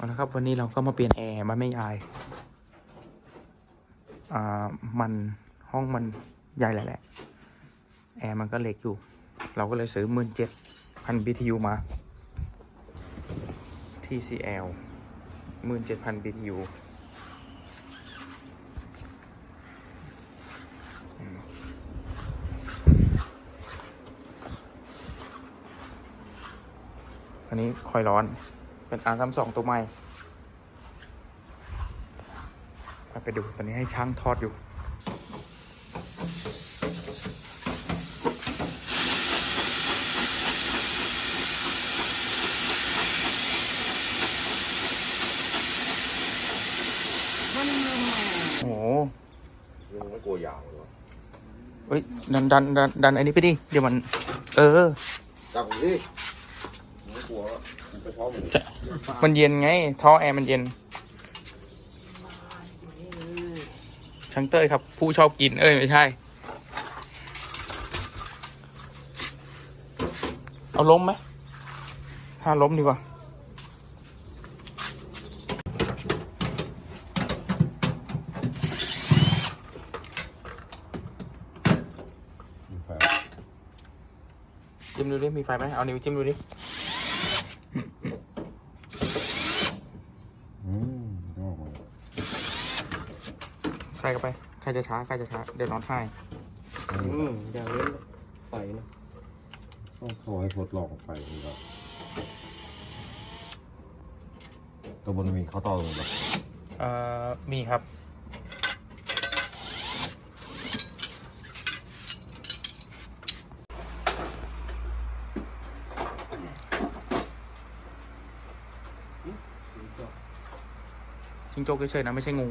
เอาละครับวันนี้เราก็มาเปลี่ยนแอร์มาไม่ยายอ่ามันห้องมันใหญ่แหละแหละแอร์มันก็เล็กอยู่ เราก็เลยซื้อมื่นเจ็ดพัน BTU มา TCL มื่นเจ็ดพัน BTU อันนี้คอยร้อน เป็นอาร์ทำสองตัวใหม่ไปไปดูตอนนี้ให้ช่างทอดอยู่โอ้โหยังไม่กลัวยาวเลยวะเฮ้ยดันดันดันดันอันนี้ไปดิ เดี๋ยวมัน เออ จับผมดิผมไม่กลัว อะผมไปท้อมันจะมันเย็นไง ท่อแอร์มันเย็นช่างเต้ยครับ ผู้ชอบกิน เอ้ย ไม่ใช่ เอาล้มไหมถ้าล้มดีกว่าจิ้มดูดิ มีไฟไหมเอานิ้วจิ้มดูดิ อืมต้องออกมา ใครก็ไป ใครจะช้า ใครจะช้า เดี๋ยวนอนให้อืมอย่างเล่นไฟนะต้องขอให้ทดลองไฟดูก่อนตัวบนมีข้าวต้อตรงนี้เอ่อ มีครับจิงโจ้เฉยๆนะ ไม่ใช่งู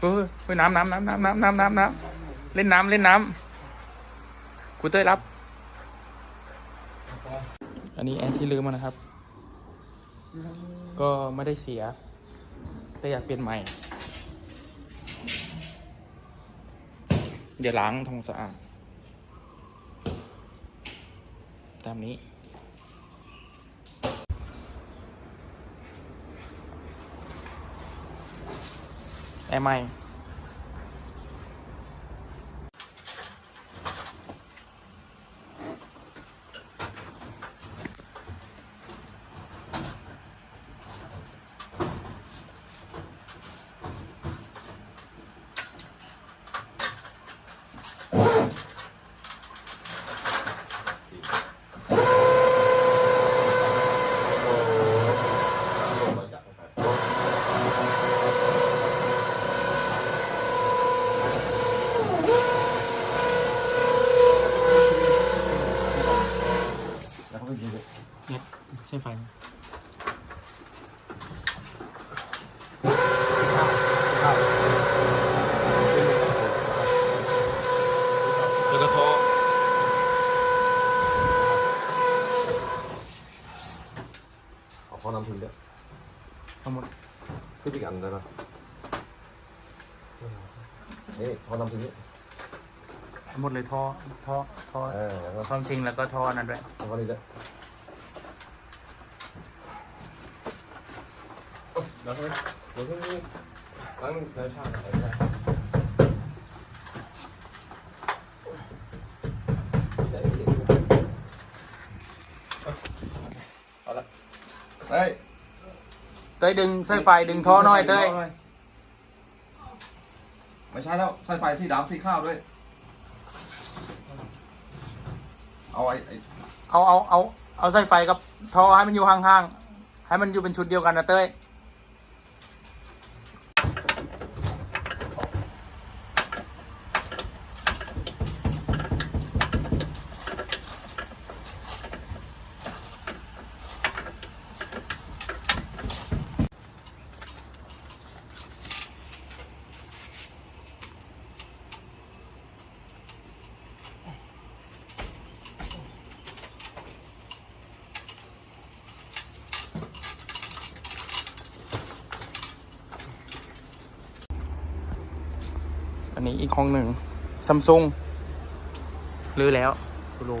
เฮ้ยเฮ้ยน้ำน้ำน้ำน้ำน้ำน้ำน้ำน้ำเล่นน้ำเล่นน้ำครูเต้ยรับ อันนี้แอนที่ลืมมานะครับ ก็ไม่ได้เสีย แต่อยากเปลี่ยนใหม่ เดี๋ยวล้างทำความสะอาด ตามนี้ แต่ไม่ ไปกินเลยเน็ตใช่ไฟไหมเดี๋ยวก็โทรเอาข้อน้ำทิ้งด้วยทั้งหมดขึ้นอีกอันได้ไหมนี่ข้อน้ำทิ้งนี่ทั้ง หมดเลยท่อท่อท่อเออแล้วก็ความจริงแล้วก็ท่อนั้นด้วยแล้วก็นี่ด้วยแล้วก็แล้วก็นี่ล้างในชาติใส่ได้เอาละเฮ้ยเต้ยดึงสายไฟดึงท่อหน่อยเต้ยไม่ใช่แล้วสายไฟสีดำสีขาวด้วย เอาไอ้ไอ้เอาเอาเอาเอาสายไฟกับท่อให้มันอยู่ห่างๆให้มันอยู่เป็นชุดเดียวกันนะเต้ย อันนี้อีกห้องหนึ่งซัมซุงรื้อแล้วโล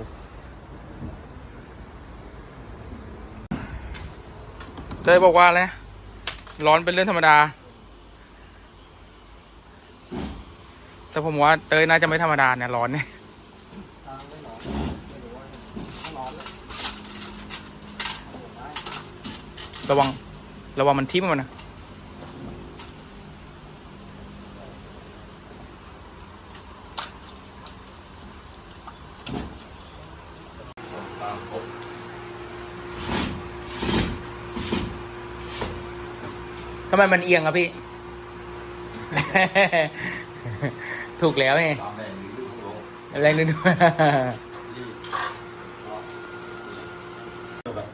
เลยบอกว่าเลยร้อนเป็นเรื่องธรรมดา แต่ผมว่าเตยน่าจะไม่ธรรมดาเนี่ยร้อนเนี่ยระวัง ระวังมันทิ่มมันนะ ไมมันเอียงอะพี่ ถูกแล้วไงตามแรงหรือลูกลงอะไรนึกดูรีบแบบ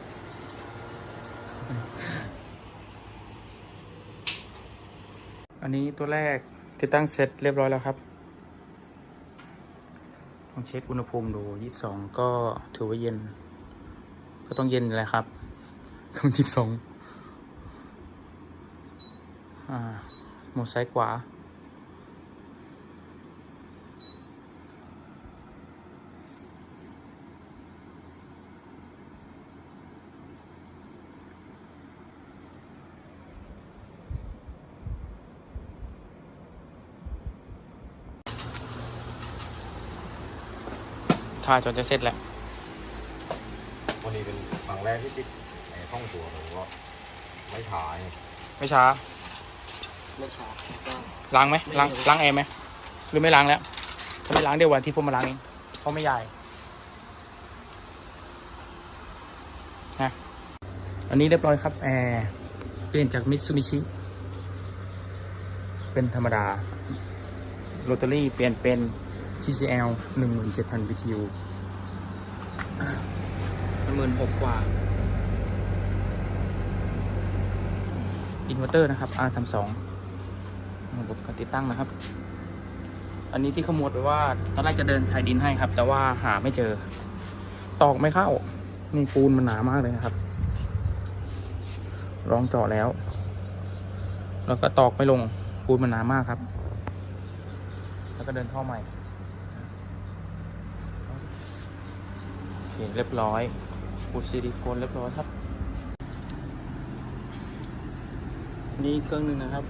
อันนี้ตัวแรกติดตั้งเสร็จเรียบร้อยแล้วครับ ลองเช็คอุณหภูมิดูยี่สิบสองก็ถือว่าเย็น ก็ต้องเย็นแหละครับต้องยี่สิบสองอ่า หมดซ้ายขวาถ้าจนจะเสร็จแล้ว วันนี้เป็นครั้งแรกที่ติดไอ้ห้องตัวผมก็ไม่ถ่าย ไม่ช้า ไม่ช้าก็ล้างไหมล้างไม่ล้างแอร์ไหมหรือไม่ล้างแล้วถ้าไม่ล้างเดี๋ยววันที่ผมมาล้างเองเพราะไม่ใหญ่นะอันนี้เรียบร้อยครับแอร์เปลี่ยนจากมิตซูบิชิเป็นธรรมดาโรตารี่เปลี่ยนเป็น TCL 17,000 BTU มันหมื่นหกกว่า อินเวอร์เตอร์นะครับ R32 ระบบการติดตั้งนะครับ อันนี้ที่ขโมยไปว่าตอนแรกจะเดินสายดินให้ครับ แต่ว่าหาไม่เจอ ตอกไม่เข้า นี่ปูนมันหนามากเลยนะครับลองเจาะแล้ว แล้วก็ตอกไม่ลงปูนมันหนามากครับ แล้วก็เดินท่อใหม่โอเคเรียบร้อยปูดซิลิโคนเรียบร้อยครับ นี่เครื่องหนึ่งนะครับ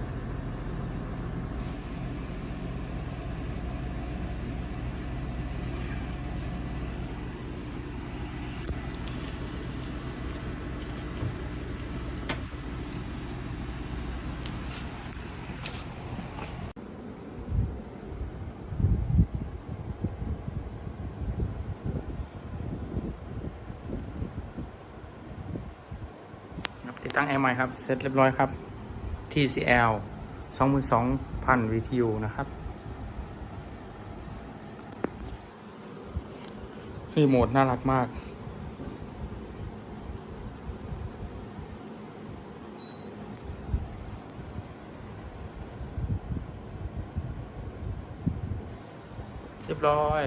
ตั้งแอร์ใหม่ครับ เสร็จเรียบร้อยครับ TCL 22,000 VTU นะครับรีโมทน่ารักมาก เรียบร้อย